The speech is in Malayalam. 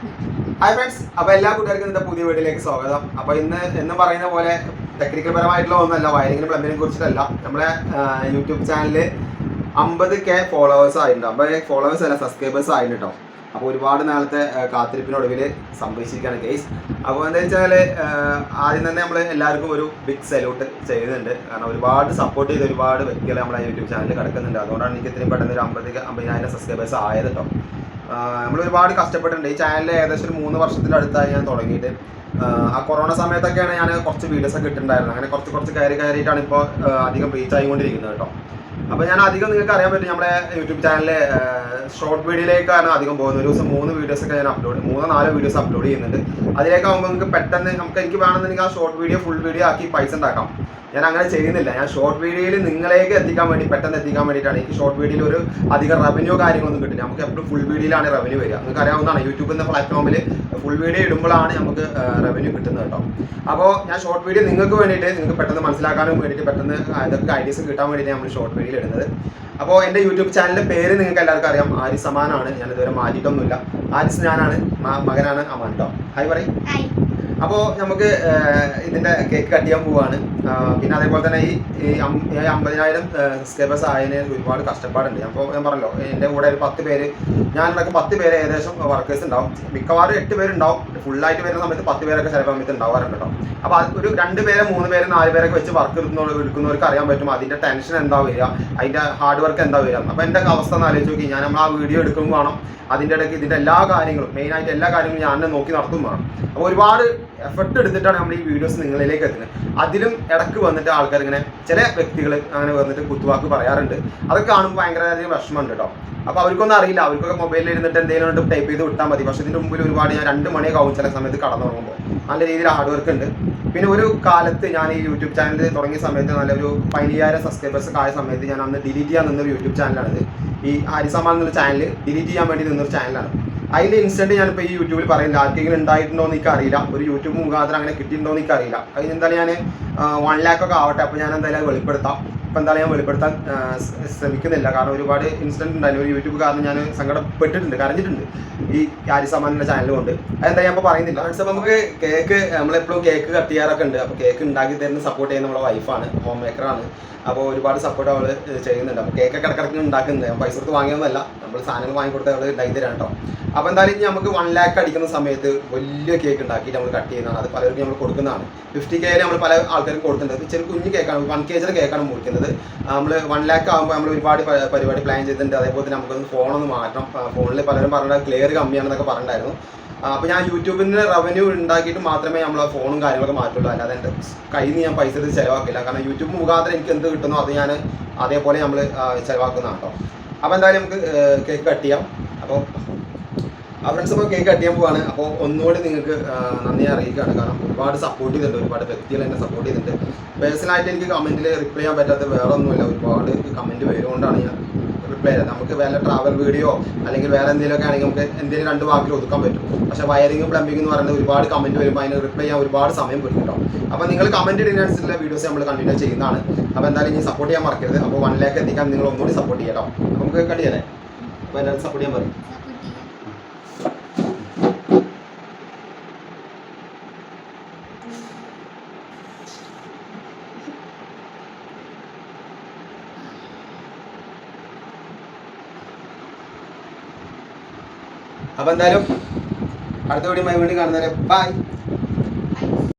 ഹായ് ഫ്രണ്ട്സ് അപ്പോൾ എല്ലാ കൂട്ടുകാർക്കും ഇന്നത്തെ പുതിയ വീട്ടിലേക്ക് സ്വാഗതം. അപ്പോൾ ഇന്ന് എന്ന് പറയുന്ന പോലെ ടെക്നിക്കൽ പരമായിട്ടുള്ള ഒന്നല്ല വയറിങ്ങിന് പ്ലംബിനെ കുറിച്ചിട്ടല്ല. നമ്മുടെ യൂട്യൂബ് ചാനലിൽ അമ്പത് കെ ഫോളോവേഴ്സ് ആയിട്ടുണ്ട്. അമ്പത് ഫോളോവേഴ്സ് അല്ല സബ്സ്ക്രൈബേഴ്സ് ആയിട്ടുണ്ട് കേട്ടോ അപ്പോൾ ഒരുപാട് നാളത്തെ കാത്തിരിപ്പിനൊടുവിൽ സംഭവിച്ചിരിക്കുകയാണ് കേസ് അപ്പോൾ എന്താ വെച്ചാൽ ആദ്യം തന്നെ നമ്മൾ എല്ലാവർക്കും ഒരു ബിഗ് സല്യൂട്ട് ചെയ്യുന്നുണ്ട്. കാരണം ഒരുപാട് സപ്പോർട്ട് ചെയ്ത് ഒരുപാട് വ്യക്തികൾ നമ്മുടെ യൂട്യൂബ് ചാനലിൽ കിടക്കുന്നുണ്ട്. അതുകൊണ്ടാണ് എനിക്ക് ഇത്രയും പെട്ടെന്ന് ഒരു അമ്പത് അമ്പതിനായിരം സബ്സ്ക്രൈബേഴ്സ് ആയത് കേട്ടോ നമ്മൾ ഒരുപാട് കഷ്ടപ്പെട്ടിട്ടുണ്ട്. ഈ ചാനലിൽ ഏകദേശം ഒരു മൂന്ന് വർഷത്തിന്റെ അടുത്തായി ഞാൻ തുടങ്ങിയിട്ട്. ആ കൊറോണ സമയത്തൊക്കെയാണ് ഞാൻ കുറച്ച് വീഡിയോസ് ഒക്കെ ഇട്ടിട്ടുണ്ടായിരുന്നത്. അങ്ങനെ കുറച്ച് കുറച്ച് കയറി കയറിയിട്ടാണ് ഇപ്പോൾ അധികം റീച്ച് ആയിക്കൊണ്ടിരിക്കുന്നത് കേട്ടോ. അപ്പോൾ ഞാൻ അധികം നിങ്ങൾക്ക് അറിയാൻ പറ്റും നമ്മുടെ യൂട്യൂബ് ചാനലിലെ ഷോർട്ട് വീഡിയോയിലേക്കാണ് അധികം പോകുന്നത്. ഒരു ദിവസം മൂന്ന് വീഡിയോസ് ഒക്കെ ഞാൻ അപ്ലോഡ് മൂന്ന് നാല് വീഡിയോസ് അപ്ലോഡ് ചെയ്യുന്നുണ്ട്. അതിലേക്കാകുമ്പോൾ നിങ്ങൾക്ക് പെട്ടെന്ന് നമുക്ക് എനിക്ക് വേണമെന്നുണ്ടെങ്കിൽ ആ ഷോർട്ട് വീഡിയോ ഫുൾ വീഡിയോ ആക്കി പൈസ ഉണ്ടാക്കാം. ഞാൻ അങ്ങനെ ചെയ്യുന്നില്ല. ഞാൻ ഷോർട്ട് വീഡിയോയിൽ നിങ്ങളേക്ക് എത്തിക്കാൻ വേണ്ടി പെട്ടെന്ന് എത്തിക്കാൻ വേണ്ടിയിട്ടാണ്. എനിക്ക് ഷോർട്ട് വീഡിയോയിൽ ഒരു അധികം റവന്യൂ കാര്യങ്ങളൊന്നും കിട്ടില്ല. നമുക്ക് എപ്പോഴും ഫുൾ വീഡിയോയിലാണ് റവന്യൂ വരിക. നിങ്ങൾക്ക് അറിയാവുന്നതാണ് യൂട്യൂബ് എന്ന പ്ലാറ്റ്ഫോമിൽ ഫുൾ വീഡിയോ ഇടുമ്പോഴാണ് നമുക്ക് റവന്യൂ കിട്ടുന്നത് കേട്ടോ. അപ്പോൾ ഞാൻ ഷോർട്ട് വീഡിയോ നിങ്ങൾക്ക് വേണ്ടിയിട്ട് നിങ്ങൾക്ക് പെട്ടെന്ന് മനസ്സിലാക്കാനും വേണ്ടിയിട്ട് പെട്ടെന്ന് ഇതൊക്കെ ഐഡിയസ് കിട്ടാൻ വേണ്ടിയിട്ട് നമ്മൾ ഷോർട്ട് വീഡിയോ ഇടുന്നത്. അപ്പോൾ എന്റെ യൂട്യൂബ് ചാനലിന്റെ പേര് നിങ്ങൾക്ക് എല്ലാവർക്കും അറിയാം. ആരി സമാനാണ്. ഞാൻ ഇതുവരെ മാറ്റിയിട്ടൊന്നുമില്ല. ആരിസ് ഞാനാണ്. മകനാണ് അമാൻ കേട്ടോ ഹായ് പറയും. അപ്പോൾ നമുക്ക് ഇതിന്റെ കേക്ക് കട്ട് ചെയ്യാൻ പോവാണ്. പിന്നെ അതേപോലെ തന്നെ ഈ അമ്പതിനായിരം സബ്സ്ക്രൈബേഴ്സ് ആയതിന് ഒരുപാട് കഷ്ടപ്പാടുണ്ട്. അപ്പോൾ ഞാൻ പറഞ്ഞല്ലോ എന്റെ കൂടെ ഒരു പത്ത് പേര് ഞാനുണ്ടാക്കി പത്ത് പേര് ഏകദേശം വർക്കേഴ്സ് ഉണ്ടാവും മിക്കവാറും എട്ട് പേരുണ്ടാവും. ഫുള്ളായിട്ട് വരുന്ന സമയത്ത് പത്ത് പേരൊക്കെ ചില സമയത്ത് ഉണ്ടാവാറുണ്ട് കേട്ടോ അപ്പോൾ ഒരു രണ്ട് പേരെ മൂന്ന് പേര് നാല് പേരൊക്കെ വെച്ച് വർക്ക് എടുക്കുന്നവർ എടുക്കുന്നവർക്ക് അറിയാൻ പറ്റും അതിന്റെ ടെൻഷൻ എന്താ വരിക അതിന്റെ ഹാർഡ് വർക്ക് എന്താ വരിക. അപ്പോൾ എന്റെ അവസ്ഥ ഒന്ന് ആലോചിച്ച് നോക്കി. ഞാൻ നമ്മൾ ആ വീഡിയോ എടുക്കുമ്പോൾ വേണം. അതിന്റെ ഇടയ്ക്ക് ഇതിന്റെ എല്ലാ കാര്യങ്ങളും മെയിനായിട്ട് എല്ലാ കാര്യങ്ങളും ഞാൻ നോക്കി നടത്തും വേണം. അപ്പോൾ ഒരുപാട് എഫർട്ട് എടുത്തിട്ടാണ് നമ്മൾ ഈ വീഡിയോസ് നിങ്ങളിലേക്ക് എത്തുന്നത്. അതിലും ഇടയ്ക്ക് വന്നിട്ട് ആൾക്കാർ ഇങ്ങനെ ചില വ്യക്തികൾ അങ്ങനെ വന്നിട്ട് കുത്തുവാക്ക് പറയാറുണ്ട്. അതൊക്കെ കാണുമ്പോൾ ഭയങ്കരധികം വിഷമമുണ്ട് കേട്ടോ അപ്പോൾ അവർക്കൊന്നും അറിയില്ല. അവർക്കൊക്കെ മൊബൈലിൽ ഇരുന്നിട്ട് എന്തെങ്കിലും ടൈപ്പ് ചെയ്ത് വിട്ടാൽ മതി. പക്ഷേ ഇതിന്റെ മുമ്പിൽ ഒരുപാട് ഞാൻ രണ്ട് മണിയൊക്കെ ആവും ചില സമയത്ത് കടന്നുറങ്ങുമ്പോൾ. നല്ല രീതിയിൽ ഹാർഡ് വർക്ക് ഉണ്ട്. പിന്നെ ഒരു കാലത്ത് ഞാൻ ഈ യൂട്യൂബ് ചാനൽ തുടങ്ങിയ സമയത്ത് നല്ലൊരു പതിനയ്യായിരം സബ്സ്ക്രൈബേഴ്സ് ആയ സമയത്ത് ഞാൻ അന്ന് ഡിലീറ്റ് ചെയ്യാൻ നിന്നൊരു യൂട്യൂബ് ചാനലാണിത് ഈ ഹരിസമാൻ എന്നുള്ള ചാനൽ ഡിലീറ്റ് ചെയ്യാൻ വേണ്ടി നിന്നൊരു ചാനലാണ് അതിന്റെ ഇൻസിഡന്റ് ഞാനിപ്പോൾ ഈ യൂട്യൂബിൽ പറയുന്നില്ല ആർക്കെങ്കിലും ഉണ്ടായിട്ടുണ്ടോ എന്ന് എനിക്കറിയില്ല. ഒരു യൂട്യൂബ് മുഖാന്തരം അങ്ങനെ കിട്ടിയിട്ടുണ്ടോ എന്ന് എനിക്കറിയില്ല. അതിന് എന്തായാലും ഞാൻ വൺ ലാക്ക് ഒക്കെ ആവട്ടെ. അപ്പോൾ ഞാൻ എന്തായാലും അത് വെളിപ്പെടുത്താം. ഇപ്പം എന്താണ് ഞാൻ വെളിപ്പെടുത്താൻ ശ്രമിക്കുന്നില്ല. കാരണം ഒരുപാട് ഇൻസിഡന്റ് ഉണ്ടായിരുന്നു ഒരു യൂട്യൂബ് കാരണം ഞാൻ സങ്കടപ്പെട്ടിട്ടുണ്ട് കരഞ്ഞിട്ടുണ്ട് ഈ ആരിസമാനിന്റെ ചാനൽ കൊണ്ട്. അതെന്താ ഞാൻ ഇപ്പോൾ പറയുന്നില്ല. അപ്പോൾ നമുക്ക് കേക്ക് നമ്മളെപ്പോഴും കേക്ക് കട്ട് ചെയ്യാറൊക്കെ ഉണ്ട്. അപ്പോൾ കേക്ക് ഉണ്ടാക്കി തരുന്ന സപ്പോർട്ട് ചെയ്യുന്ന നമ്മളെ വൈഫാണ് ഹോം മേക്കറാണ് അപ്പോൾ ഒരുപാട് സപ്പോർട്ട് അവൾ ചെയ്യുന്നുണ്ട്. അപ്പോൾ കേക്കൊക്കെ ഇടക്കിടക്ക് ഉണ്ടാക്കുന്നത് പൈസ കൊടുത്ത് വാങ്ങിയൊന്നുമല്ല നമ്മൾ സാധനങ്ങൾ വാങ്ങിക്കൊടുത്ത് അവൾ ഉണ്ടാക്കി തരാം കേട്ടോ അപ്പോൾ എന്തായാലും നമുക്ക് വൺ ലാക്ക് അടിക്കുന്ന സമയത്ത് വലിയ കേക്ക് ഉണ്ടാക്കിയിട്ട് നമ്മൾ കട്ട് ചെയ്യുന്നതാണ്. അത് പലർക്കും നമ്മൾ കൊടുക്കുന്നതാണ്. ഫിഫ്റ്റി കെയിൽ നമ്മൾ പല ആൾക്കാർക്കും കൊടുത്തിട്ടുണ്ട്. ചെറിയ കുഞ്ഞു കേക്കാണ് വൺ കെ ജിയുടെ കേക്കാണ് മുറിക്കുന്നത്. നമ്മൾ വൺ ലാക്ക് ആകുമ്പോൾ നമ്മൾ ഒരുപാട് പരിപാടി പ്ലാൻ ചെയ്തിട്ടുണ്ട്. അതേപോലെ തന്നെ നമുക്കൊന്ന് ഫോണൊന്ന് മാറ്റണം. ഫോണിൽ പലരും പറഞ്ഞ ക്ലിയർ കമ്മിയാണെന്നൊക്കെ പറഞ്ഞിട്ടുണ്ടായിരുന്നു. അപ്പോൾ ഞാൻ യൂട്യൂബിന് റവന്യൂ ഉണ്ടാക്കിയിട്ട് മാത്രമേ നമ്മൾ ആ ഫോണും കാര്യങ്ങളൊക്കെ മാറ്റുള്ളൂ. അല്ലാതെ എന്റെ കയ്യിൽ നിന്ന് ഞാൻ പൈസ എടുത്ത് ചിലവാക്കില്ല. കാരണം യൂട്യൂബ് മുഖാന്തരം എനിക്ക് എന്ത് കിട്ടുന്നോ അത് ഞാൻ അതേപോലെ നമ്മൾ ചിലവാക്കുന്നതാണ് കേട്ടോ അപ്പോൾ എന്തായാലും നമുക്ക് കേക്ക് കട്ട് ചെയ്യാം. അപ്പോൾ ആ ഫ്രണ്ട്സ് അപ്പോൾ കേക്ക് കട്ട് ചെയ്യാൻ പോവാണ്. അപ്പോൾ ഒന്നുകൂടി നിങ്ങൾക്ക് നന്ദി അറിയിക്കുകയാണ്. കാരണം ഒരുപാട് സപ്പോർട്ട് ചെയ്തിട്ടുണ്ട്. ഒരുപാട് വ്യക്തികൾ എന്നെ സപ്പോർട്ട് ചെയ്തിട്ടുണ്ട്. പേഴ്സണലായിട്ട് എനിക്ക് കമന്റിൽ റിപ്ലൈ ചെയ്യാൻ പറ്റാത്ത വേറെ ഒന്നുമില്ല ഒരുപാട് കമന്റ് വരുകൊണ്ടാണ് ഞാൻ റിപ്ലൈ ചെയ്തത്. നമുക്ക് വേറെ ട്രാവൽ വീഡിയോ അല്ലെങ്കിൽ വേറെ എന്തെങ്കിലുമൊക്കെ ആണെങ്കിൽ നമുക്ക് എന്തെങ്കിലും രണ്ട് വാക്കിൽ ഒതുക്കാൻ പറ്റും. പക്ഷേ വയറിംഗ് പ്ലംബിംഗ് എന്ന് പറയുന്നത് ഒരുപാട് കമന്റ് വരുമ്പോൾ അതിന് റിപ്ലൈ ചെയ്യാൻ ഒരുപാട് സമയം പിടിക്കും കേട്ടോ. അപ്പോൾ നിങ്ങൾ കമന്റ് ഇടുന്നതിനനുസരിച്ചുള്ള വീഡിയോസ് നമ്മൾ കണ്ടിന്യൂ ചെയ്യുന്നതാണ്. അപ്പോൾ എന്തായാലും ഇനി സപ്പോർട്ട് ചെയ്യാൻ മറക്കരുത്. അപ്പോൾ വൺ ലാക്ക് എത്തിക്കാൻ നിങ്ങൾ ഒന്നുകൂടി സപ്പോർട്ട് ചെയ്യട്ടോ. നമുക്ക് കണ്ടിയല്ലേ അപ്പോൾ എല്ലാവരും സപ്പോർട്ട് ചെയ്യാൻ പറയും അപ്പോൾ എന്തായാലും അടുത്ത വീഡിയോ വീണ്ടും കാണുന്നവരെ ബൈ